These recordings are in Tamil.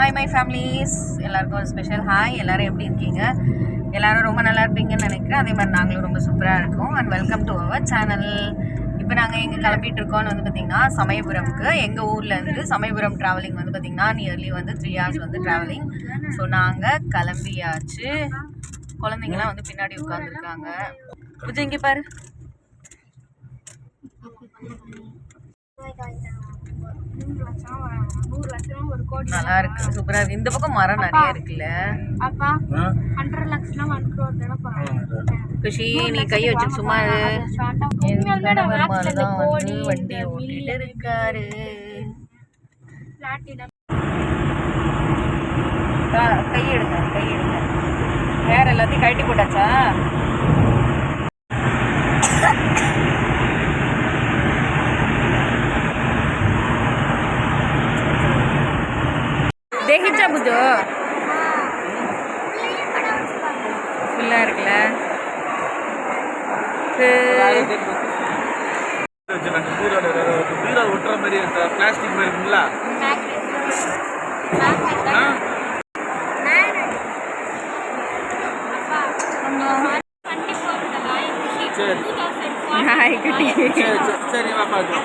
ஹாய் மை ஃபேமிலிஸ் எல்லாருக்கும் ஒரு ஸ்பெஷல் ஹாய் எல்லோரும் எப்படி இருக்கீங்க? எல்லோரும் ரொம்ப நல்லா இருப்பீங்கன்னு நினைக்கிறேன். அதே மாதிரி நாங்களும் ரொம்ப சூப்பராக இருக்கோம். And welcome to our channel இப்போ நாங்கள் எங்கே கிளம்பிட்டு இருக்கோம்னு வந்து பார்த்திங்கன்னா சமயபுரம்க்கு. எங்கள் ஊர்லேருந்து சமயபுரம் ட்ராவலிங் வந்து பார்த்திங்கன்னா நியர்லி வந்து த்ரீ ஹவர்ஸ் வந்து ட்ராவலிங் ஸோ நாங்கள் கிளம்பியாச்சு. குழந்தைங்களாம் வந்து பின்னாடி உட்காந்துருக்காங்க புஜிங்க பாரு. நல்லா இருக்கு. சூப்பராக இருக்கு. இந்த பக்கம் மரம் நிறைய இருக்குல்ல? குஷி நீ கை வச்சு சும்மா வண்டி ஓட்டிட்டு இருக்காரு. க- கை எடுங்க கை எடுங்க. வேற எல்லாத்தையும் கழட்டி போட்டாச்சா? புஜோ ஃபுல்லாக இருக்குல்ல சரி. பீரோ ஒட்டுற மாதிரி பிளாஸ்டிக் மாதிரி இருக்குங்களா? சரி ஹாய் குட்டி சரி சரி சரி வா பாத்து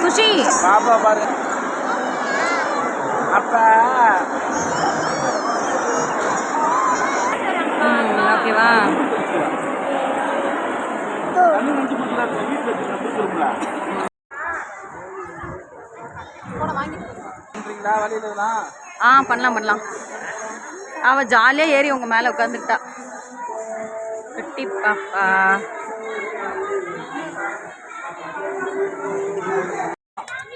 குஷி பாப்பா பாருங்க அப்பா. ஓகேவா ஆ பண்ணலாம் பண்ணலாம். அவ ஜாலியாக ஏறி உங்க மேலே உட்காந்துக்கிட்டா குட்டி பாப்பா.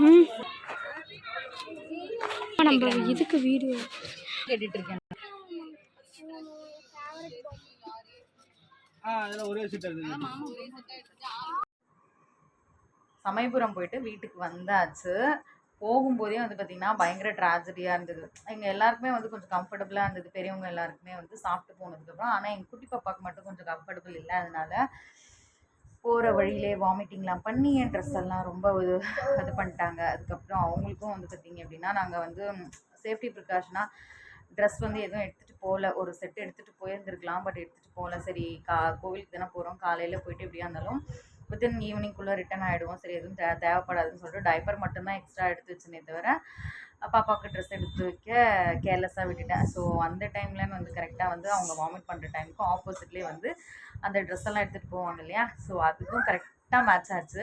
ம் நம்ம இதுக்கு வீடியோ கேட்டுட்டு இருக்கேன் அதெல்லாம் ஒரே சீட்டாக சமயபுரம் போயிட்டு வீட்டுக்கு வந்தாச்சு. போகும்போதே வந்து பார்த்திங்கன்னா பயங்கர ட்ராஜடியாக இருந்தது. எங்கள் எல்லாருக்குமே வந்து கொஞ்சம் கம்ஃபர்டபுளாக இருந்தது. பெரியவங்க எல்லாருக்குமே வந்து சாப்பிட்டு போனதுக்கப்புறம். ஆனால் எங்கள் குட்டி பாப்பாவுக்கு மட்டும் கொஞ்சம் கம்ஃபர்டபுள் இல்லை. அதனால போகிற வழியிலே வாமிட்டிங்லாம் பண்ணி என் ட்ரெஸ் எல்லாம் ரொம்ப இது இது பண்ணிட்டாங்க. அதுக்கப்புறம் அவங்களுக்கும் வந்து பார்த்திங்க அப்படின்னா நாங்கள் வந்து சேஃப்டி ப்ரிகாஷனாக ட்ரெஸ் வந்து எதுவும் எடுத்துகிட்டு போகல. ஒரு செட் எடுத்துகிட்டு போயிருந்துருக்கலாம் பட் எடுத்துகிட்டு போகல. சரி கா கோவிலுக்கு தானே போகிறோம் காலையில் போயிட்டு எப்படியா இருந்தாலும் வித்தின் ஈவினிங்குள்ளே ரிட்டர்ன் ஆகிடுவோம் சரி எதுவும் தே தேவைப்படாதுன்னு சொல்லிட்டு டைப்பர் மட்டும்தான் எக்ஸ்ட்ரா எடுத்து வச்சுனே தவிர பாப்பாவுக்கு ட்ரெஸ் எடுத்து வைக்க கேர்லெஸ்ஸாக விட்டுட்டேன். ஸோ அந்த டைம்லன்னு வந்து கரெக்டாக வந்து அவங்க வாமிட் பண்ணுற டைமுக்கு ஆப்போசிட்லேயே வந்து அந்த ட்ரெஸ் எல்லாம் எடுத்துகிட்டு போவாங்க இல்லையா? ஸோ அதுக்கும் கரெக்டாக மேட்ச் ஆச்சு.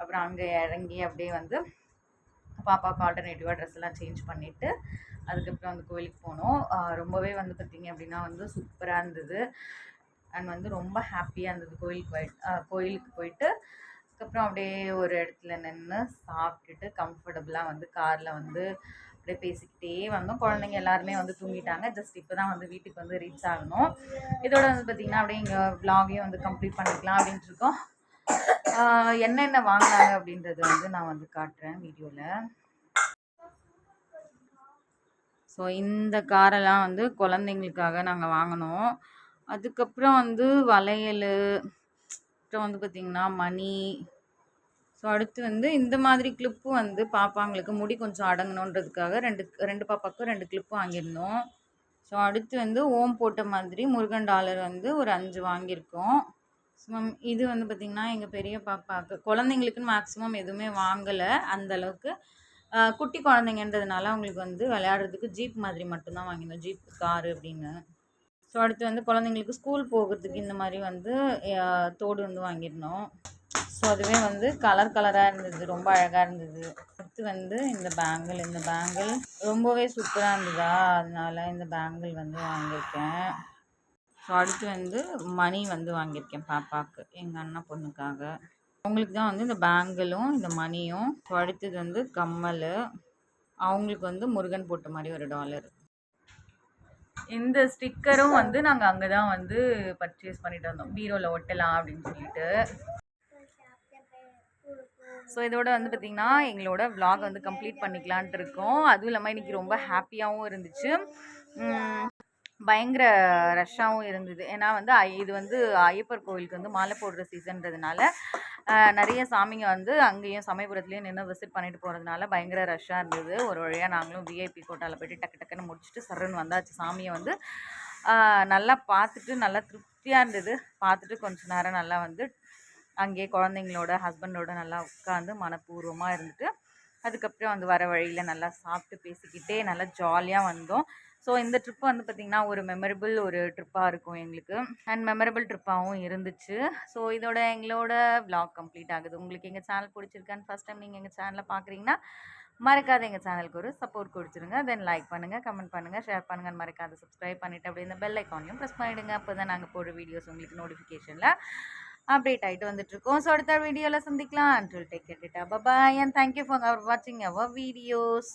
அப்புறம் அங்கே இறங்கி அப்படியே வந்து பாப்பாவுக்கு ஆல்டர்னேட்டிவாக ட்ரெஸ் எல்லாம் சேஞ்ச் பண்ணிவிட்டு அதுக்கப்புறம் வந்து கோயிலுக்கு போனோம். ரொம்பவே வந்து பார்த்திங்க அப்படின்னா வந்து சூப்பராக இருந்தது. அண்ட் வந்து ரொம்ப ஹாப்பியாக இருந்தது கோயிலுக்கு போயிட்டு கோயிலுக்கு போயிட்டு அதுக்கப்புறம் அப்படியே ஒரு இடத்துல நின்று சாப்பிட்டுட்டு கம்ஃபர்டபுளாக வந்து காரில் வந்து அப்படியே பேசிக்கிட்டே வந்தோம். குழந்தைங்க எல்லாருமே வந்து தூங்கிட்டாங்க. ஜஸ்ட் இப்போ தான் வந்து வீட்டுக்கு வந்து ரீச் ஆகணும். இதோட வந்து பார்த்திங்கன்னா அப்படியே இங்கே விலாகையும் வந்து கம்ப்ளீட் பண்ணிக்கலாம் அப்படின்ட்டு இருக்கோம். என்னென்ன வாங்கினாங்க அப்படின்றது வந்து நான் வந்து காட்டுறேன் வீடியோவில் ஸோ இந்த காரெல்லாம் வந்து குழந்தைங்களுக்காக நாங்கள் வாங்கினோம். அதுக்கப்புறம் வந்து வளையல் அப்புறம் வந்து பார்த்திங்கன்னா மணி. ஸோ அடுத்து வந்து இந்த மாதிரி கிளிப்பு வந்து பாப்பாங்களுக்கு முடி கொஞ்சம் அடங்கணுன்றதுக்காக ரெண்டு ரெண்டு பாப்பாவுக்கும் ரெண்டு கிளிப்பு வாங்கியிருந்தோம். ஸோ அடுத்து வந்து ஓம் போட்ட மாதிரி முருகன் டாலர் வந்து ஒரு அஞ்சு வாங்கியிருக்கோம். மேம் இது வந்து பார்த்திங்கன்னா எங்கள் பெரிய பாப்பாவுக்கு குழந்தைங்களுக்குன்னு மேக்ஸிமம் எதுவுமே வாங்கலை. அந்த அளவுக்கு குட்டி குழந்தைங்கன்றதுனால அவங்களுக்கு வந்து விளையாடுறதுக்கு ஜீப் மாதிரி மட்டும்தான் வாங்கியிருந்தோம். ஜீப் காரு அப்படின்னு. ஸோ அடுத்து வந்து குழந்தைங்களுக்கு ஸ்கூல் போகிறதுக்கு இந்த மாதிரி வந்து தோடு வந்து வாங்கியிருந்தோம். ஸோ அதுவே வந்து கலர் கலராக இருந்தது ரொம்ப அழகாக இருந்தது. அடுத்து வந்து இந்த பேங்கிள் இந்த பேங்கிள் ரொம்பவே சூப்பராக இருந்ததா? அதனால இந்த பேங்கிள் வந்து வாங்கியிருக்கேன். ஸோ அடுத்து வந்து மணி வந்து வாங்கியிருக்கேன் பாப்பாவுக்கு எங்கள் அண்ணா பொண்ணுக்காக. அவங்களுக்கு தான் வந்து இந்த பேங்கிளும் இந்த மணியும். ஸோ அடுத்தது வந்து கம்மல். அவங்களுக்கு வந்து முருகன் போட்ட மாதிரி ஒரு டாலர் இந்த ஸ்டிக்கரும் வந்து நாங்கள் அங்கே தான் வந்து பர்ச்சேஸ் பண்ணிட்டு வந்தோம். பீரோவில் ஒட்டலாம் அப்படின்னு சொல்லிட்டு. ஸோ இதோட வந்து பார்த்திங்கன்னா எங்களோட விலாக் வந்து கம்ப்ளீட் பண்ணிக்கலான்ட்டு இருக்கோம். அதுவும் இல்லாமல் இன்றைக்கி ரொம்ப ஹாப்பியாகவும் இருந்துச்சு. பயங்கர ரஷ்ஷாகவும் இருந்தது. ஏன்னா வந்து ஐ- இது வந்து ஐயப்பர் கோவிலுக்கு வந்து மாலை போடுற சீசன்றதுனால நிறைய சாமிங்க வந்து அங்கேயும் சமயபுரத்துலேயும் நின்று விசிட் பண்ணிட்டு போகிறதுனால பயங்கர ரஷ்ஷாக இருந்தது. ஒரு வழியாக நாங்களும் விஐபி கோட்டாவில் போயிட்டு டக்கு டக்குன்னு முடிச்சுட்டு சரன்னு வந்தாச்சு. சாமியை வந்து நல்லா பார்த்துட்டு நல்லா திருப்தியாக இருந்தது. பார்த்துட்டு கொஞ்ச நேரம் நல்லா வந்து அங்கேயே குழந்தைங்களோட ஹஸ்பண்டோட நல்லா உட்காந்து மனப்பூர்வமாக இருந்துட்டு அதுக்கப்புறம் வந்து வர வழியில் நல்லா சாப்பிட்டு பேசிக்கிட்டே நல்லா ஜாலியாக வந்தோம். ஸோ இந்த ட்ரிப் வந்து பார்த்திங்கன்னா ஒரு மெமரபிள் ஒரு ட்ரிப்பாக இருக்கும் எங்களுக்கு. அண்ட் மெமரபிள் ட்ரிப்பாகவும் இருந்துச்சு. ஸோ இதோட எங்களோட vlog கம்ப்ளீட் ஆகுது. உங்களுக்கு எங்கள் சேனல் பிடிச்சிருக்கான்னு ஃபஸ்ட் டைம் நீங்கள் எங்கள் சேனலை பார்க்குறீங்கன்னா மறக்காத எங்கள் சேனலுக்கு ஒரு சப்போர்ட் கொடுத்துருங்க. தென் லைக் பண்ணுங்கள் கமெண்ட் பண்ணுங்கள் ஷேர் பண்ணுங்கள் மறக்காத சப்ஸ்கிரைப் பண்ணிவிட்டு அப்படியே இந்த பெல் ஐக்கானையும் ப்ரெஸ் பண்ணிவிடுங்க அப்போ தான் நாங்கள் போடுற வீடியோஸ் உங்களுக்கு நோட்டிஃபிகேஷனில் அப்டேட் ஆகிட்டு வந்துட்டுருக்கோம் ஸோ அடுத்த வீடியோவில் சந்திக்கலாம். அன்டில் டேக் கேட்டுட்டா bye bye and thank you for our வாட்சிங் அவர் வீடியோஸ்